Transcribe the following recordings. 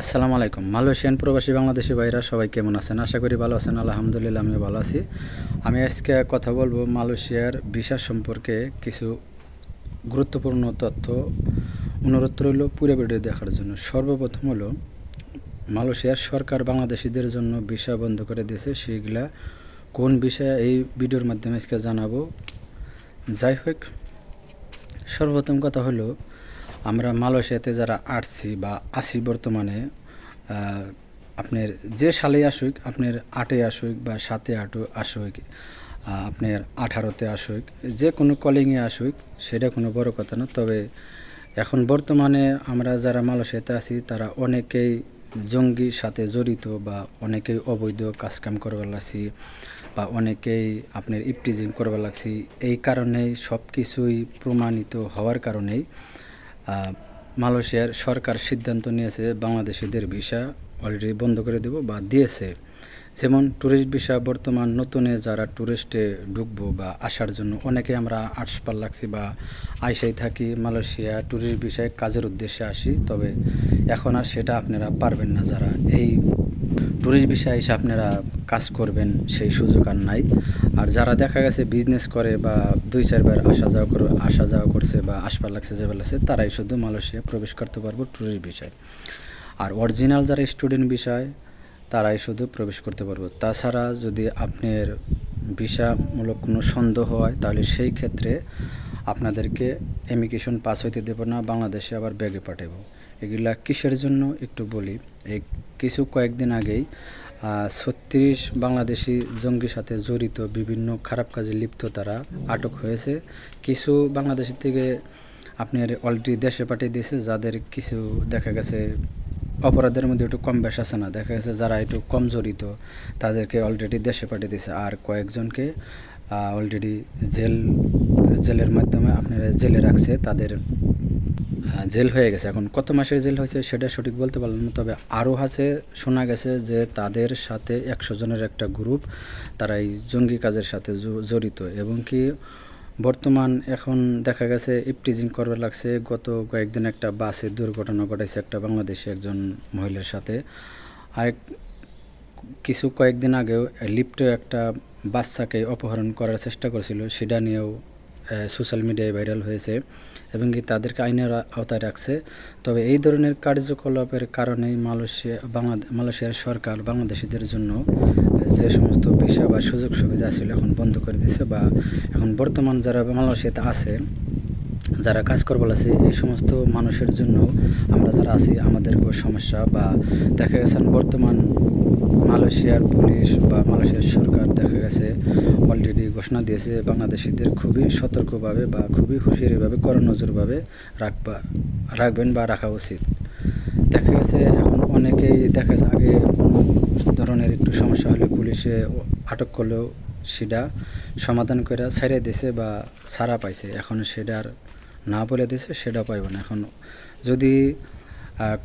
আসসালামু আলাইকুম। মালয়েশিয়ান প্রবাসী বাংলাদেশি ভাইরা সবাই কেমন আছেন? আশা করি ভালো আছেন। আলহামদুলিল্লাহ আমিও ভালো আছি। আমি আজকে কথা বলব মালয়েশিয়ার ভিসা সম্পর্কে কিছু গুরুত্বপূর্ণ তথ্য অনুরোধ রইল পুরো ভিডিও দেখার জন্য। সর্বপ্রথম হলো, মালয়েশিয়ার সরকার বাংলাদেশিদের জন্য ভিসা বন্ধ করে দিয়েছে। সেগুলা কোন বিষয়ে এই ভিডিওর মাধ্যমে আজকে জানাব। যাই হোক, সর্বপ্রথম কথা হলো আমরা মালয়েশিয়াতে যারা আসছি বা আসি বর্তমানে আপনার যে সালে আসুক, আপনার আটে আসুক বা সাতে আটু আসুক আপনার আঠারোতে আসুক, যে কোনো কলিংয়ে আসুক, সেটা কোনো বড় কথা না। তবে এখন বর্তমানে আমরা যারা মালয়েশিয়াতে আছি, তারা অনেকেই জঙ্গির সাথে জড়িত বা অনেকেই অবৈধ কাজকাম করবার লাগছি বা অনেকেই আপনার ইপটিজিং করবার লাগছি। এই কারণেই সব কিছুই প্রমাণিত হওয়ার কারণেই মালয়েশিয়ার সরকার সিদ্ধান্ত নিয়েছে বাংলাদেশিদের ভিসা অলরেডি বন্ধ করে দেব বা দিয়েছে। যেমন ট্যুরিস্ট ভিসা বর্তমান নতুনে যারা ট্যুরিস্টে ঢুকবো বা আসার জন্য অনেকে আমরা আটসপাল লাগছি বা আইসাই থাকি, মালয়েশিয়া ট্যুরিস্ট ভিসায় কাজের উদ্দেশ্যে আসি, তবে এখন আর সেটা আপনারা পারবেন না যারা এই ট্যুরিস্ট বিষয়ে এসে আপনারা কাজ করবেন, সেই সুযোগ আর নাই। আর যারা দেখা গেছে বিজনেস করে বা দুই চারবার আসা যাওয়া করে, আসা যাওয়া করছে বা আসবার লাগছে, যাবার লাগছে, তারাই শুধু মালয়েশিয়া প্রবেশ করতে পারব ট্যুরিস্ট বিষয়। আর অরিজিনাল যারা স্টুডেন্ট বিষয়, তারাই শুধু প্রবেশ করতে পারব। তাছাড়া যদি আপনার ভিসামূলক কোনো সন্দেহ হয়, তাহলে সেই ক্ষেত্রে আপনাদেরকে ইমিগ্রেশন পাস হইতে দেবো না, বাংলাদেশে আবার ব্যাগে পাঠাবো এগুলা কিসের জন্য একটু বলি? এই কিছু কয়েকদিন আগেই ছত্রিশ বাংলাদেশি জঙ্গির সাথে জড়িত বিভিন্ন খারাপ কাজে লিপ্ত তারা আটক হয়েছে। কিছু বাংলাদেশের থেকে আপনার অলরেডি দেশে পাঠিয়ে দিয়েছে, যাদের কিছু দেখা গেছে অপরাধের মধ্যে একটু কম বেশ আছে না। দেখা গেছে যারা একটু কম জড়িত, তাদেরকে অলরেডি দেশে পাঠিয়ে দিয়েছে। আর কয়েকজনকে অলরেডি জেল, জেলের মাধ্যমে আপনারা জেলে রাখছে, তাদের জেল হয়ে গেছে। এখন কত মাসের জেল হয়েছে সেটা সঠিক বলতে পারলাম না, তবে আরও আছে, শোনা গেছে যে তাদের সাথে একশো জনের একটা গ্রুপ তারা এই জঙ্গি কাজের সাথে জড়িত এবং কি বর্তমান এখন দেখা গেছে ইপটিজিং করবার লাগছে। গত কয়েকদিন একটা বাসে দুর্ঘটনা ঘটাইছে একটা বাংলাদেশে একজন মহিলার সাথে। আর কিছু কয়েকদিন আগেও লিফটে একটা বাচ্চাকে অপহরণ করার চেষ্টা করেছিল, সেটা নিয়েও সোশ্যাল মিডিয়ায় ভাইরাল হয়েছে এবং কি তাদেরকে আইনের আওতায় রাখছে। তবে এই ধরনের কার্যকলাপের কারণেই মালয়েশিয়া বাংলা মালয়েশিয়ার সরকার বাংলাদেশিদের জন্য যে সমস্ত ভিসা বা সুযোগ সুবিধা ছিল এখন বন্ধ করে দিয়েছে বা এখন বর্তমান যারা মালয়েশিয়াতে আছে, যারা কাজ করবার আছে এই সমস্ত মানুষের জন্য আমরা যারা আছি, আমাদেরকেও সমস্যা বা দেখা গেছে বর্তমান মালয়েশিয়ার পুলিশ বা মালয়েশিয়ার সরকার দেখা গেছে অলরেডি ঘোষণা দিয়েছে বাংলাদেশিদের খুবই সতর্কভাবে বা খুবই হুঁশিয়ারিভাবে করনজরভাবে রাখবা, রাখবেন বা রাখা উচিত। দেখা গেছে এখন অনেকেই দেখা যাচ্ছে আগে কোনো ধরনের একটু সমস্যা হলে পুলিশে আটক করলেও সেটা সমাধান করে ছাড়িয়ে দিয়েছে বা ছাড়া পাইছে। এখন সেটার না বলে দিয়েছে, সেটা পাইব না। এখন যদি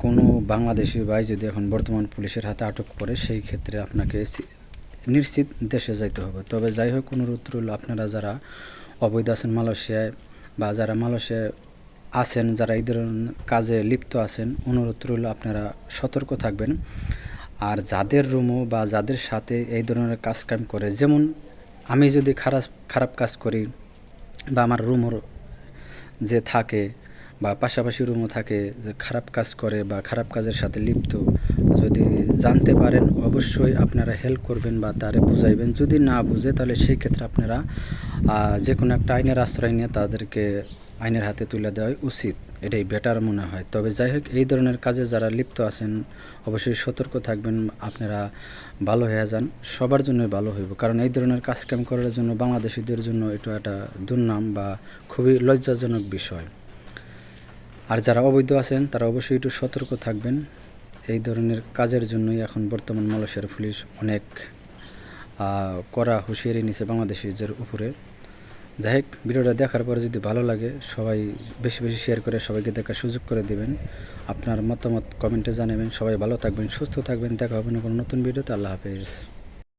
কোনো বাংলাদেশি ভাই যদি এখন বর্তমান পুলিশের হাতে আটক করে, সেই ক্ষেত্রে আপনাকে নিশ্চিত দেশে যাইতে হবে। তবে যাই হোক, অনুরোধ রইল আপনারা যারা অবৈধ আছেন মালয়েশিয়ায় বা যারা মালয়েশিয়ায় আছেন, যারা এই ধরনের কাজে লিপ্ত আছেন, অনুরোধ রইল আপনারা সতর্ক থাকবেন। আর যাদের রুমও বা যাদের সাথে এই ধরনের কাজ কাম করে, যেমন আমি যদি খারাপ খারাপ কাজ করি বা আমার রুমও যে থাকে বা পাশাপাশি রুমও থাকে যে খারাপ কাজ করে বা খারাপ কাজের সাথে লিপ্ত। যদি জানতে পারেন, অবশ্যই আপনারা হেল্প করবেন বা তারে বুঝাইবেন। যদি না বুঝে, তাহলে সেই ক্ষেত্রে আপনারা যে কোনো একটা আইনের আশ্রয় নিয়ে তাদেরকে আইনের হাতে তুলে দেওয়াই উচিত। এটাই বেটার মনে হয়। তবে যাই হোক, এই ধরনের কাজে যারা লিপ্ত আছেন, অবশ্যই সতর্ক থাকবেন। আপনারা ভালো হয়ে যান। সবার জন্যই ভালো হইব। কারণ এই ধরনের কাজ কাম করার জন্য বাংলাদেশিদের জন্য এটা একটা দুর্নাম বা খুবই লজ্জাজনক বিষয়। আর যারা অবৈধ আছেন, তারা অবশ্যই একটু সতর্ক থাকবেন। এই ধরনের কাজের জন্যই এখন বর্তমান মালয়েশিয়ার পুলিশ অনেক করা হুঁশিয়ারি নিছে বাংলাদেশিদের উপরে। যাই হোক, ভিডিওটা দেখার পরে যদি ভালো লাগে, সবাই বেশি বেশি শেয়ার করে সবাইকে দেখার সুযোগ করে দেবেন। আপনার মতামত কমেন্টে জানাবেন। সবাই ভালো থাকবেন, সুস্থ থাকবেন। দেখা হবে না কোনো নতুন ভিডিওতে। আল্লাহ হাফেজ।